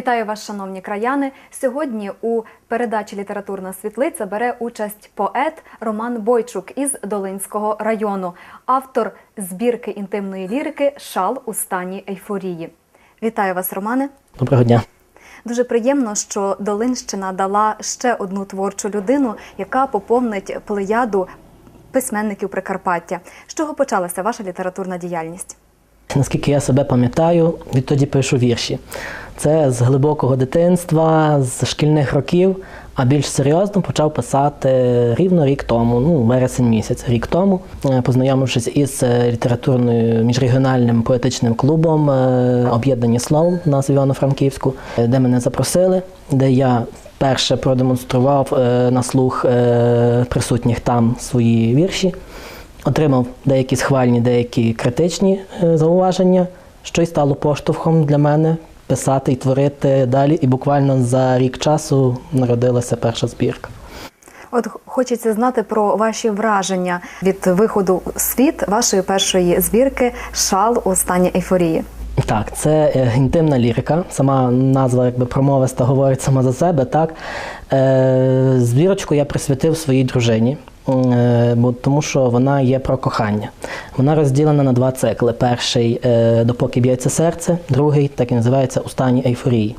Вітаю вас, шановні краяни. Сьогодні у передачі Літературна світлиця бере участь поет Роман Бойчук із Долинського району, автор збірки інтимної лірики Шал у стані ейфорії. Вітаю вас, Романе. Доброго дня. Дуже приємно, що Долинщина дала ще одну творчу людину, яка поповнить плеяду письменників Прикарпаття. З чого почалася ваша літературна діяльність? Наскільки я себе пам'ятаю, відтоді пишу вірші. Це з глибокого дитинства, з шкільних років, а більш серйозно почав писати рівно рік тому, ну, вересень місяць, рік тому, е, познайомившись із е, літературною міжрегіональним поетичним клубом е, Об'єднані словом нас в Івано-Франківську, де мене запросили, де я вперше продемонстрував на слух присутніх там свої вірші. Отримав деякі схвальні, деякі критичні е, зауваження, що й стало поштовхом для мене писати і творити далі. І буквально за рік часу народилася перша збірка. От хочеться знати про ваші враження від виходу у світ вашої першої збірки Шал у стані ейфорії. Так, це е, інтимна лірика. Сама назва якби промовиста говорить сама за себе. Так е, збірочку я присвятив своїй дружині, бо тому що вона є про кохання. Вона розділена на два цикли: перший е, допоки б'ється серце, другий так і називається у стані ейфорії.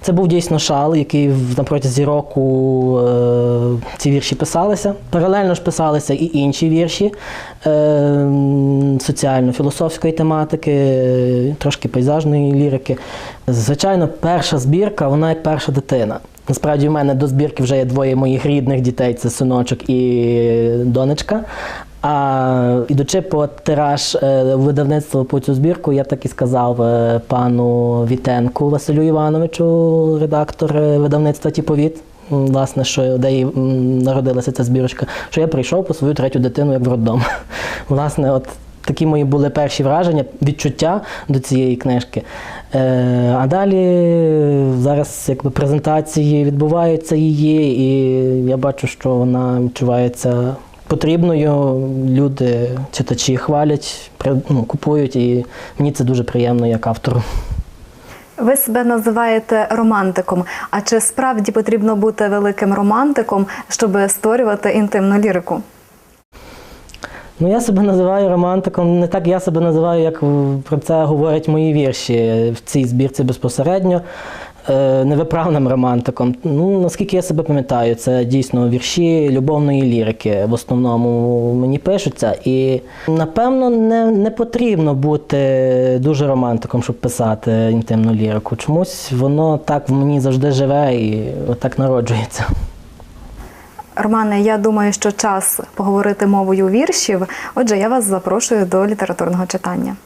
Це був дійсно шал, який на протязі року е, ці вірші писалися. Паралельно ж писалися і інші вірші е, соціально-філософської тематики, е, трошки пейзажної лірики. Звичайно, перша збірка, вона як перша дитина. Насправді, в мене до збірки вже є двоє моїх рідних дітей це синочок і донечка. А ідучи по тираж е, видавництва по цю збірку, я так і сказав е, пану Вітенку Василю Івановичу, редактор е, видавництва Тіповіт, власне, що де і народилася ця збірочка, що я прийшов по свою третю дитину як в роддом. Власне, от такі мої були перші враження, відчуття до цієї книжки. Е, а далі зараз якби презентації відбуваються її, і я бачу, що вона відчувається потрібною. Люди, читачі хвалять, ну, купують, і мені це дуже приємно як автору. Ви себе називаєте романтиком. А чи справді потрібно бути великим романтиком, щоб створювати інтимну лірику? Ну, я себе називаю романтиком, не так я себе називаю, як про це говорять мої вірші в цій збірці безпосередньо. Е, Невиправним романтиком. Ну, наскільки я себе пам'ятаю, це дійсно вірші любовної лірики в основному мені пишуться. І напевно не, не потрібно бути дуже романтиком, щоб писати інтимну лірику. Чомусь воно так в мені завжди живе і отак народжується. Романе, я думаю, що час поговорити мовою віршів. Отже, я вас запрошую до літературного читання.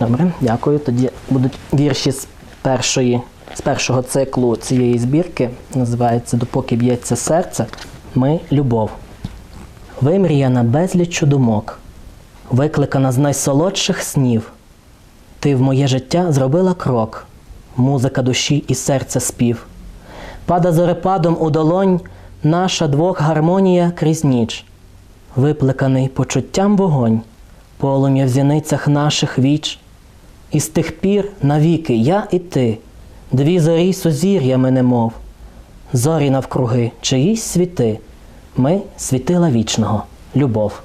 Добре, дякую. Тоді будуть вірші з першої, з першого циклу цієї збірки. Називається Допоки б'ється серце. Ми любов. Вимріяна безліччю думок, викликана з найсолодших снів. Ти в моє життя зробила крок, музика душі і серця спів. Пада зорепадом у долонь наша двох гармонія крізь ніч виплеканий почуттям вогонь, полум'я в зіницях наших віч. І з тих пір навіки я і ти, дві зорі сузір'ями немов, зорі навкруги чиїсь світи, ми світила вічного, любов.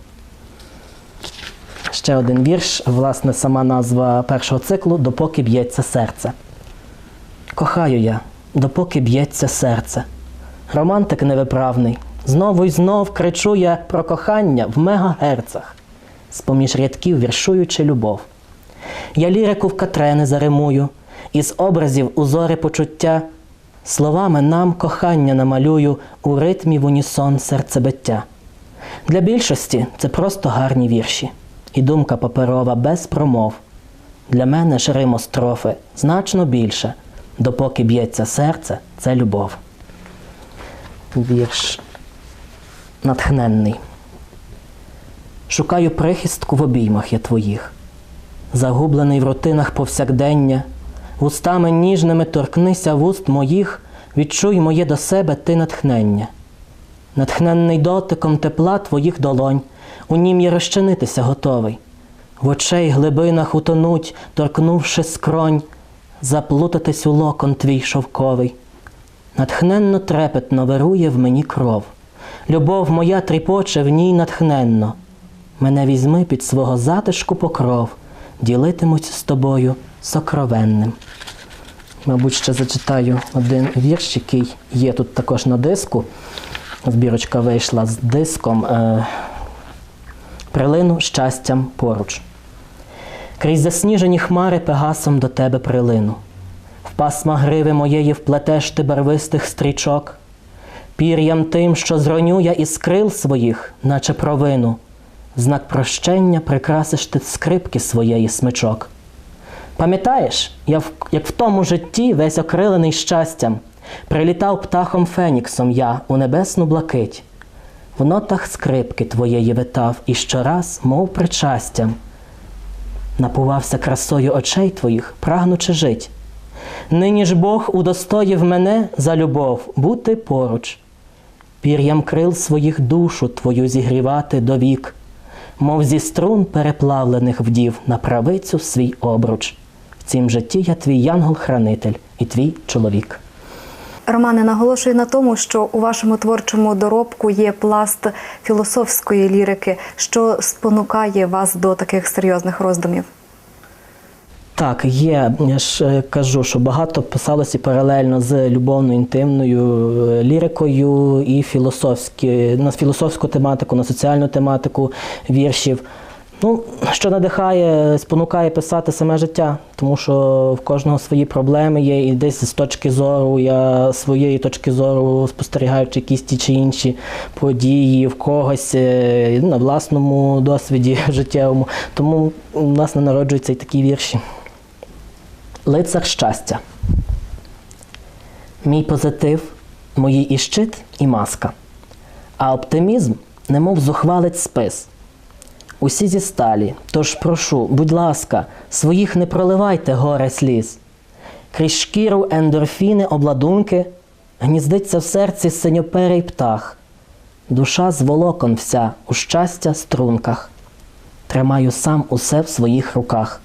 Ще один вірш, власне, сама назва першого циклу Допоки б'ється серце. Кохаю я, допоки б'ється серце. Романтик невиправний. Знову й знов кричу я про кохання в мегагерцах, з-поміж рядків віршуючи любов. Я лірику в катрени заримую, із образів узори почуття, словами нам кохання намалюю у ритмі в унісон серцебиття. Для більшості це просто гарні вірші, і думка паперова без промов. Для мене ж римо строфи значно більше, допоки б'ється серце, це любов. Вірш натхненний. Шукаю прихистку в обіймах я твоїх, загублений в рутинах повсякдення, вустами ніжними торкнися вуст моїх, відчуй моє до себе ти натхнення. Натхненний дотиком тепла твоїх долонь, у нім я розчинитися готовий. В очей глибинах утонуть, торкнувши скронь, заплутатись у локон твій шовковий. Натхненно трепетно вирує в мені кров. Любов моя тріпоче в ній натхненно. Мене візьми під свого затишку покров, ділитимуть з тобою сокровенним. Мабуть, ще зачитаю один вірш, який є тут також на диску. Збірочка вийшла з диском. Е, Прилину щастям поруч. Крізь засніжені хмари пегасом до тебе прилину. В пасма гриви моєї вплетеш ти барвистих стрічок. Пір'ям тим, що зроню я із крил своїх, наче провину. Знак прощення прикрасиш ти скрипки своєї смичок. Пам'ятаєш, я в, як в тому житті, весь окрилений щастям, прилітав птахом Феніксом я у небесну блакить. В нотах скрипки твоєї витав і щораз, мов причастям, напувався красою очей твоїх, прагнучи жить. Нині ж Бог удостоїв мене за любов бути поруч, пір'ям крил своїх душу твою зігрівати довік, мов зі струн переплавлених вдів на правицю свій обруч. В цім житті я твій янгол-хранитель і твій чоловік. Романе, наголошую на тому, що у вашому творчому доробку є пласт філософської лірики, що спонукає вас до таких серйозних роздумів. Так, є. Я ж е, кажу, що багато писалося паралельно з любовною інтимною е, лірикою і філософські, на філософську тематику, на соціальну тематику віршів. Ну, що надихає, спонукає писати саме життя, тому що в кожного свої проблеми є, і десь з точки зору, я своєї точки зору спостерігаючи якісь ті чи інші події, в когось е, на власному досвіді життєвому. Тому власне народжуються і такі вірші. Лицар щастя. Мій позитив, мої і щит, і маска. А оптимізм, немов зухвалець спис. Усі зі сталі, тож прошу, будь ласка, своїх не проливайте горе сліз. Крізь шкіру ендорфіни, обладунки, гніздиться в серці синьоперий птах. Душа з волокон вся у щастя струнках. Тримаю сам усе в своїх руках.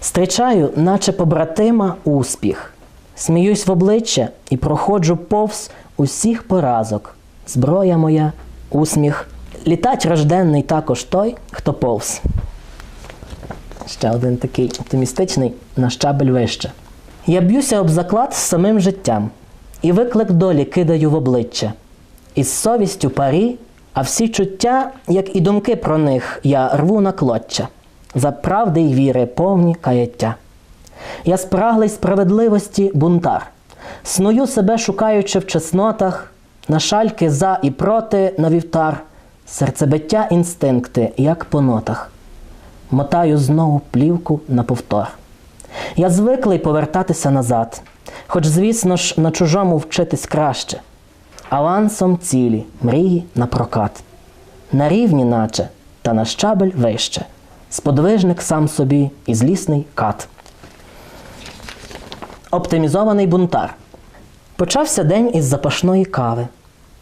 Стрічаю, наче побратима, успіх. Сміюсь в обличчя і проходжу повз усіх поразок. Зброя моя, усміх. Літать рожденний також той, хто повз. Ще один такий оптимістичний на щабель вище. Я б'юся об заклад з самим життям, і виклик долі кидаю в обличчя. Із совістю парі, а всі чуття, як і думки про них, я рву на клоччя. За правди й віри повні каяття. Я спраглий справедливості бунтар, сную себе, шукаючи в чеснотах, на шальки за і проти на вівтар, серцебиття інстинкти, як по нотах. Мотаю знову плівку на повтор. Я звиклий повертатися назад, хоч, звісно ж, на чужому вчитись краще. Авансом цілі, мрії на прокат. На рівні, наче, та на щабель вище. Сподвижник сам собі і злісний кат. Оптимізований бунтар. Почався день із запашної кави,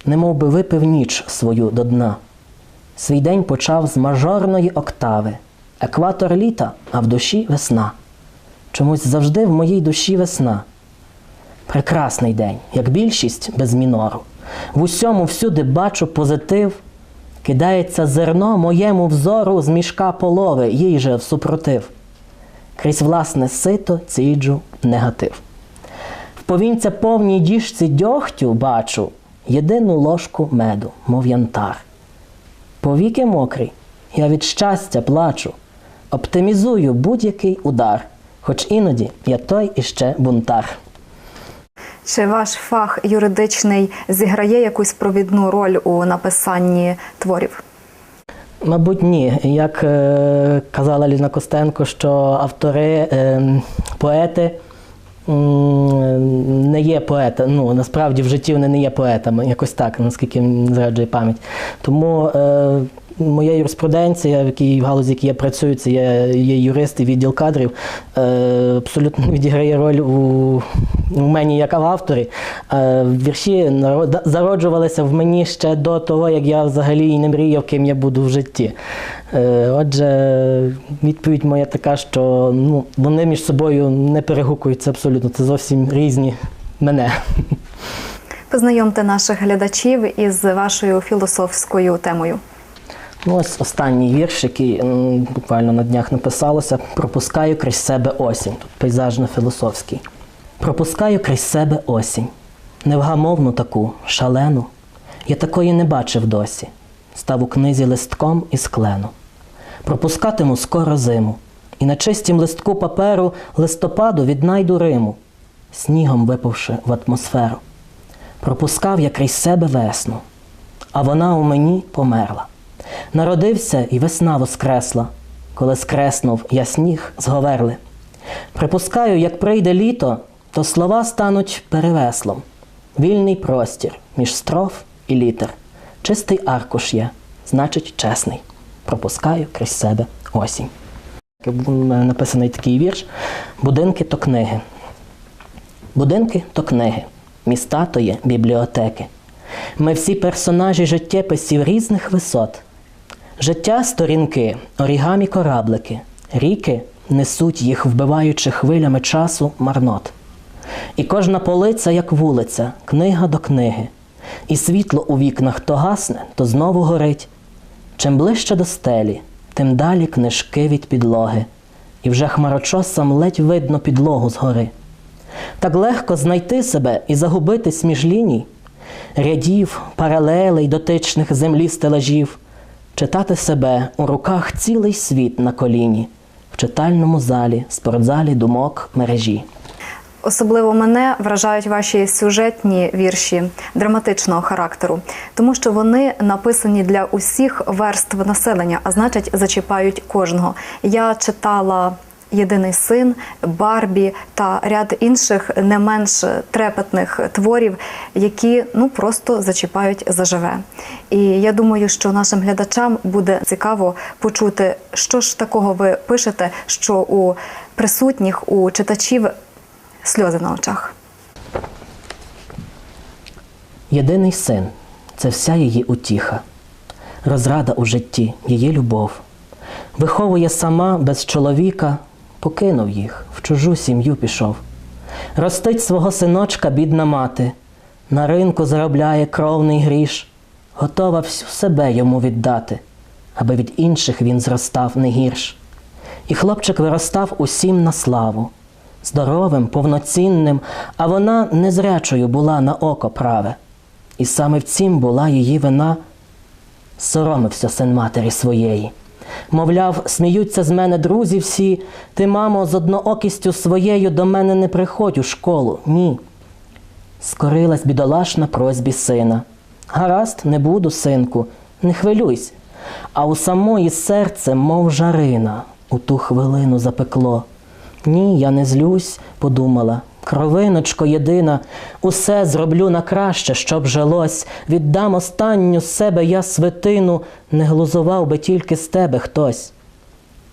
немов би випив ніч свою до дна. Свій день почав з мажорної октави. Екватор літа, а в душі весна. Чомусь завжди в моїй душі весна. Прекрасний день, як більшість без мінору. В усьому всюди бачу позитив. Кидається зерно моєму взору з мішка полови, їй же всупротив. Крізь власне сито ціджу негатив. В повінця повній діжці дьогтю бачу єдину ложку меду, мов янтар. Повіки мокрі, я від щастя плачу, оптимізую будь-який удар, хоч іноді я той іще бунтар. Чи ваш фах юридичний зіграє якусь провідну роль у написанні творів? Мабуть, ні. Як е, казала Ліна Костенко, що автори, е, поети не є поетами. Ну, насправді в житті вони не є поетами. Якось так, наскільки зраджує пам'ять. Тому е, моя юриспруденція, в якій в галузі, в якій я працюю, це є, є юрист і відділ кадрів, е, абсолютно відіграє роль у, у мені як в авторі. Е, вірші наро- зароджувалися в мені ще до того, як я взагалі і не мріяв, ким я буду в житті. Е, отже, відповідь моя така, що ну, вони між собою не перегукуються абсолютно. Це зовсім різні мене. Познайомте наших глядачів із вашою філософською темою. Ну, ось останній вірш, який буквально на днях написалося: пропускаю крізь себе осінь. Тут пейзажно-філософський. Пропускаю крізь себе осінь. Невгамовну таку, шалену. Я такої не бачив досі. Став у книзі листком із клену. Пропускатиму скоро зиму, і на чистім листку паперу листопаду віднайду Риму, снігом випавши в атмосферу. Пропускав я крізь себе весну, а вона у мені померла. Народився і весна воскресла, коли скреснув я сніг з говерли. Припускаю, як прийде літо, то слова стануть перевеслом. Вільний простір між строф і літер. Чистий аркуш є, значить чесний. Пропускаю крізь себе осінь. Мене написаний такий вірш: Будинки то книги. Будинки то книги, міста то є бібліотеки. Ми всі персонажі життєписів різних висот. Життя сторінки, орігамі кораблики, ріки несуть їх, вбиваючи хвилями часу марнот. І кожна полиця, як вулиця, книга до книги, і світло у вікнах то гасне, то знову горить. Чим ближче до стелі, тим далі книжки від підлоги, і вже хмарочосам ледь видно підлогу згори. Так легко знайти себе і загубитись між ліній, рядів, паралелей дотичних землі стелажів, читати себе у руках цілий світ на коліні, в читальному залі, спортзалі думок мережі. Особливо мене вражають ваші сюжетні вірші драматичного характеру, тому що вони написані для усіх верств населення, а значить, зачіпають кожного. Я читала. Єдиний син, Барбі та ряд інших не менш трепетних творів, які ну просто зачіпають заживе. І я думаю, що нашим глядачам буде цікаво почути, що ж такого ви пишете, що у присутніх, у читачів сльози на очах. Єдиний син це вся її утіха, розрада у житті, її любов. Виховує сама без чоловіка, покинув їх, в чужу сім'ю пішов. Ростить свого синочка бідна мати, на ринку заробляє кровний гріш, готова всю себе йому віддати, аби від інших він зростав не гірш. І хлопчик виростав усім на славу, здоровим, повноцінним, а вона незрячою була на око праве. І саме в цім була її вина, соромився син матері своєї. Мовляв, сміються з мене друзі всі, ти, мамо, з одноокістю своєю до мене не приходь у школу. Ні. Скорилась бідолашна просьбі сина. Гаразд, не буду, синку, не хвилюйся. А у самої серце, мов жарина, у ту хвилину запекло. Ні, я не злюсь, подумала. Кровиночко єдина, усе зроблю на краще, щоб жилось. Віддам останню з себе я свитину, не глузував би тільки з тебе хтось.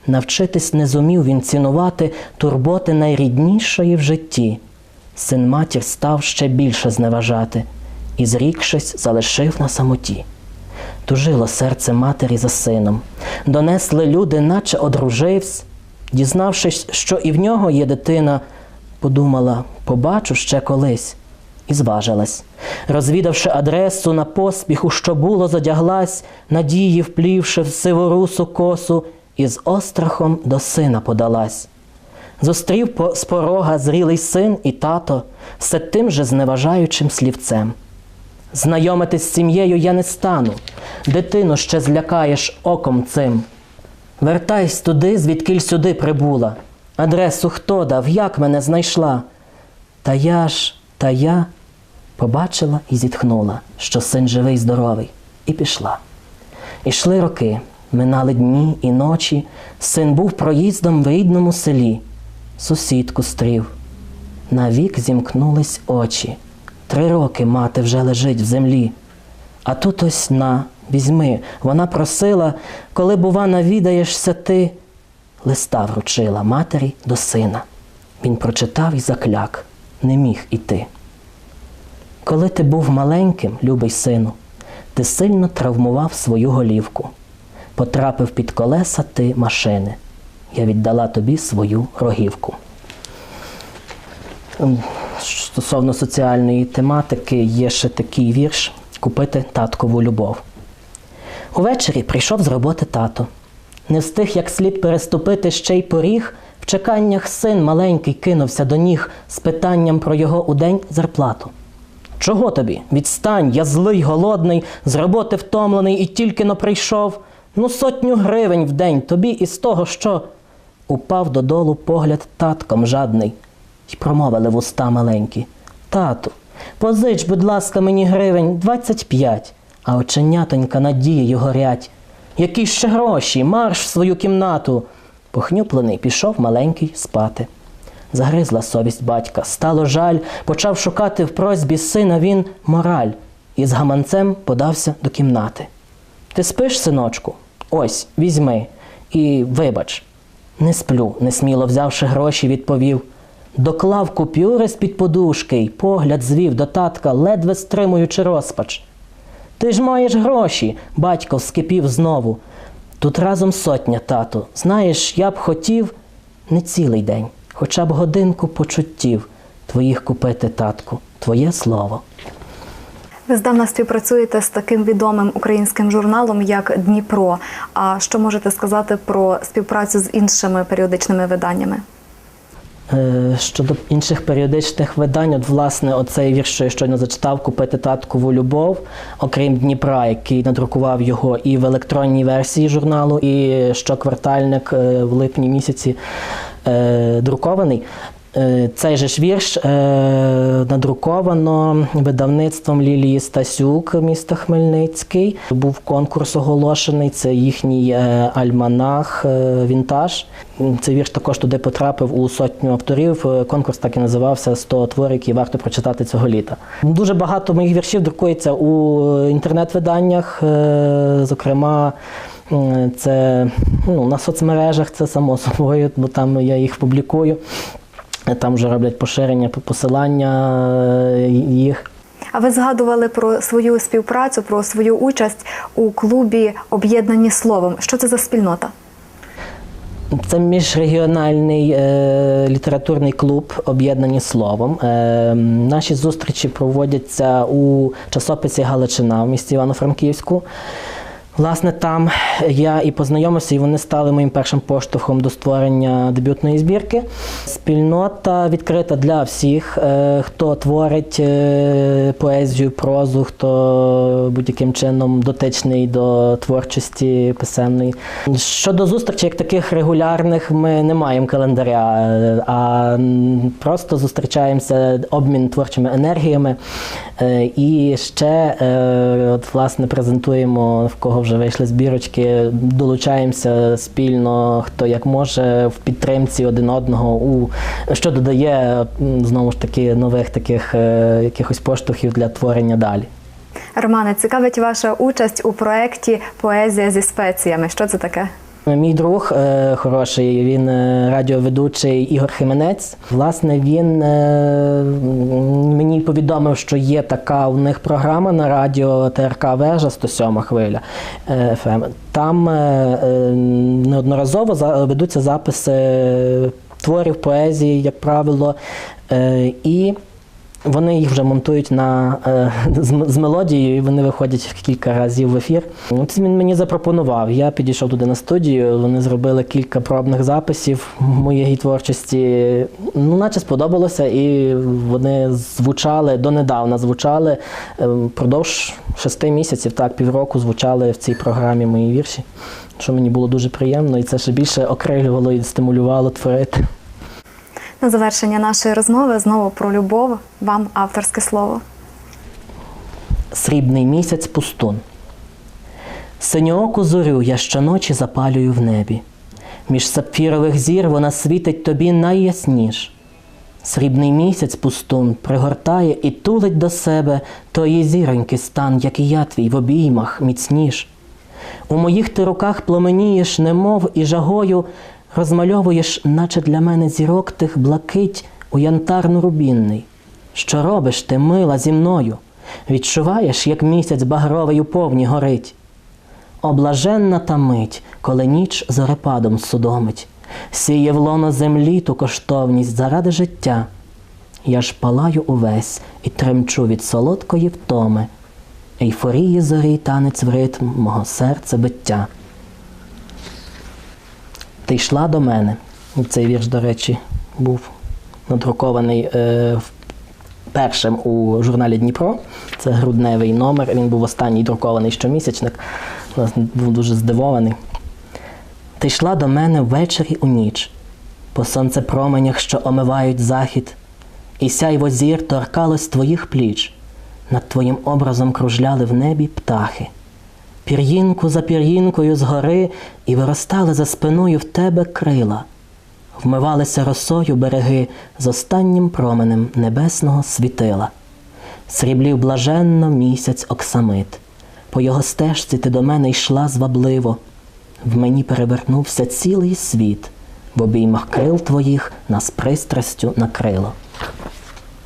Навчитись не зумів він цінувати турботи найріднішої в житті. Син матір став ще більше зневажати, і, зрікшись, залишив на самоті. Тужило серце матері за сином. Донесли люди, наче одруживсь. Дізнавшись, що і в нього є дитина, подумала, побачу ще колись, і зважилась. Розвідавши адресу на поспіху, що було, задяглась, надії вплівши в сиворусу косу, і з острахом до сина подалась. Зустрів з порога зрілий син і тато все тим же зневажаючим слівцем. Знайомитись з сім'єю я не стану, дитину ще злякаєш оком цим. Вертайсь туди, звідкиль сюди прибула. Адресу хто дав, як мене знайшла? Та я ж, та я побачила і зітхнула, що син живий, здоровий, і пішла. Ішли роки, минали дні і ночі. Син був проїздом в рідному селі, сусідку стрів. Навік зімкнулись очі. Три роки мати вже лежить в землі. А тут ось на візьми. Вона просила, коли, бува, навідаєшся ти, листа вручила матері до сина. Він прочитав і закляк, не міг іти. Коли ти був маленьким, любий сину, ти сильно травмував свою голівку. Потрапив під колеса ти машини. Я віддала тобі свою рогівку. Ем, Стосовно соціальної тематики є ще такий вірш Купити таткову любов. Увечері прийшов з роботи тато. Не встиг як слід переступити ще й поріг. В чеканнях син маленький кинувся до ніг з питанням про його удень зарплату. Чого тобі? Відстань, я злий, голодний, з роботи втомлений і тільки но прийшов. Ну, сотню гривень в день тобі із того, що. Упав додолу погляд татком жадний, й промовили вуста маленькі. Тату, позич, будь ласка, мені гривень двадцять п'ять, а оченятонька надією горять. Які ще гроші, марш в свою кімнату. Похнюплений пішов маленький спати. Загризла совість батька, стало жаль, почав шукати в просьбі сина він мораль, і з гаманцем подався до кімнати. Ти спиш, синочку? Ось, візьми, і вибач. Не сплю, несміло взявши гроші, відповів. Доклав купюри з-під подушки й погляд звів до татка, ледве стримуючи розпач. Ти ж маєш гроші, батько вскипів знову. Тут разом сотня, тату. Знаєш, я б хотів не цілий день, хоча б годинку почуттів твоїх купити, татку, твоє слово. Ви здавна співпрацюєте з таким відомим українським журналом, як Дніпро. А що можете сказати про співпрацю з іншими періодичними виданнями? Е, Щодо інших періодичних видань, от власне оцей вірш, що я щойно зачитав, купити таткову любов, окрім Дніпра, який надрукував його і в електронній версії журналу, і щоквартальник е, в липні місяці е, друкований. Е, Цей же ж вірш е, надруковано видавництвом Лілії Стасюк міста Хмельницький. Був конкурс оголошений. Це їхній е, альманах Вінтаж. Цей вірш також туди потрапив у сотню авторів. Конкурс так і називався «100 творів, які варто прочитати цього літа. Дуже багато моїх віршів друкується у інтернет-виданнях, зокрема. Це ну, на соцмережах, це само собою, бо там я їх публікую. Там вже роблять поширення, посилання е, їх. А ви згадували про свою співпрацю, про свою участь у клубі Об'єднані словом. Що це за спільнота? Це міжрегіональний е, літературний клуб об'єднані словом. Е, наші зустрічі проводяться у часописі Галичина в місті Івано-Франківську. Власне, там я і познайомився, і вони стали моїм першим поштовхом до створення дебютної збірки. Спільнота відкрита для всіх, е, хто творить е, поезію, прозу, хто будь-яким чином дотичний до творчості писемної. Щодо зустрічей, як таких регулярних, ми не маємо календаря, е, а просто зустрічаємося обмін творчими енергіями. І ще от, власне презентуємо, в кого вже вийшли збірочки, долучаємося спільно, хто як може, в підтримці один одного, у, що додає знову ж таки нових таких е, якихось поштовхів для творення далі. Романе, цікавить ваша участь у проєкті Поезія зі спеціями. Що це таке? Мій друг е, хороший, він е, радіоведучий Ігор Хименець. Власне, він е, мені повідомив, що є така у них програма на радіо ТРК Вежа 107 хвиля е, FM. Там неодноразово ведуться записи творів, поезії, як правило. І вони їх вже монтують на, е, з, з мелодією, і вони виходять кілька разів в ефір. Це він мені запропонував. Я підійшов туди на студію, вони зробили кілька пробних записів моєї творчості. Ну, наче сподобалося, і вони звучали донедавна звучали е, впродовж шести місяців, так, півроку звучали в цій програмі мої вірші. Що мені було дуже приємно, і це ще більше окрилювало і стимулювало творити. На завершення нашої розмови знову про любов. Вам авторське слово. Срібний місяць пустун. Синьооку зорю я щоночі запалюю в небі. Між сапфірових зір вона світить тобі найясніш. Срібний місяць пустун пригортає і тулить до себе тої зіроньки стан, як і я твій в обіймах міцніш. У моїх ти руках пломенієш, немов і жагою розмальовуєш, наче для мене зірок тих блакить у янтарно рубінний. Що робиш ти, мила, зі мною? Відчуваєш, як місяць багровий у повні горить. Облаженна та мить, коли ніч зорепадом судомить, сіє в лоно землі ту коштовність заради життя. Я ж палаю увесь і тремчу від солодкої втоми, ейфорії зорі танець в ритм мого серця биття. Ти йшла до мене. Цей вірш, до речі, був надрукований е, першим у журналі Дніпро. Це грудневий номер. Він був останній друкований щомісячник. Власне, був дуже здивований. Ти йшла до мене ввечері у ніч, по сонцепроменях, що омивають захід, і сяйво зір торкалось твоїх пліч. Над твоїм образом кружляли в небі птахи. Пір'їнку за пір'їнкою згори і виростали за спиною в тебе крила, вмивалися росою береги з останнім променем небесного світила. Сріблів блаженно місяць оксамит. По його стежці ти до мене йшла звабливо. В мені перевернувся цілий світ, в обіймах крил твоїх нас пристрастю накрило.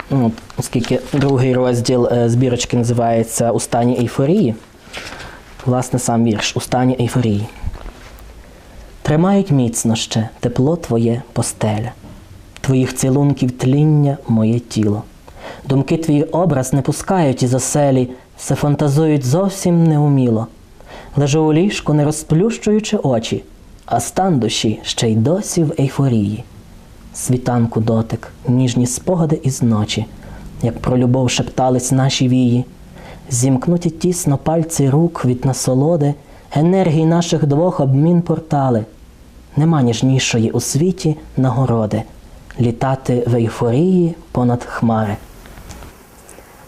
Ну, оскільки другий розділ е, збірочки називається У стані ейфорії, власне, сам вірш У стані ейфорії. Тримають міцно ще тепло твоє постеля, твоїх цілунків тління моє тіло. Думки твій образ не пускають із оселі, все фантазують зовсім неуміло. Лежу у ліжку, не розплющуючи очі, а стан душі ще й досі в ейфорії. Світанку дотик, ніжні спогади із ночі, як про любов шептались наші вії, зімкнуті тісно пальці рук від насолоди, енергії наших двох обмін портали. Нема ніжнішої у світі нагороди літати в ейфорії понад хмари.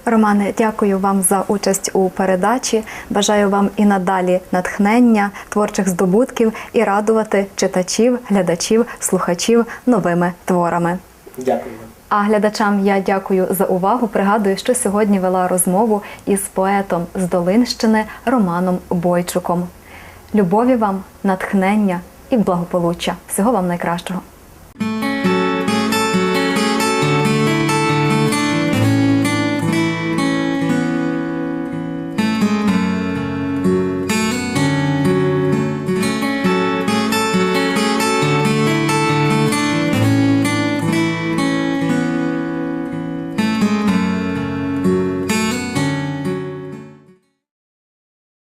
Романе, дякую вам за участь у передачі. Бажаю вам і надалі натхнення, творчих здобутків і радувати читачів, глядачів, слухачів новими творами. Дякую. А глядачам я дякую за увагу. Пригадую, що сьогодні вела розмову із поетом з Долинщини Романом Бойчуком. Любові вам, натхнення і благополуччя. Всього вам найкращого.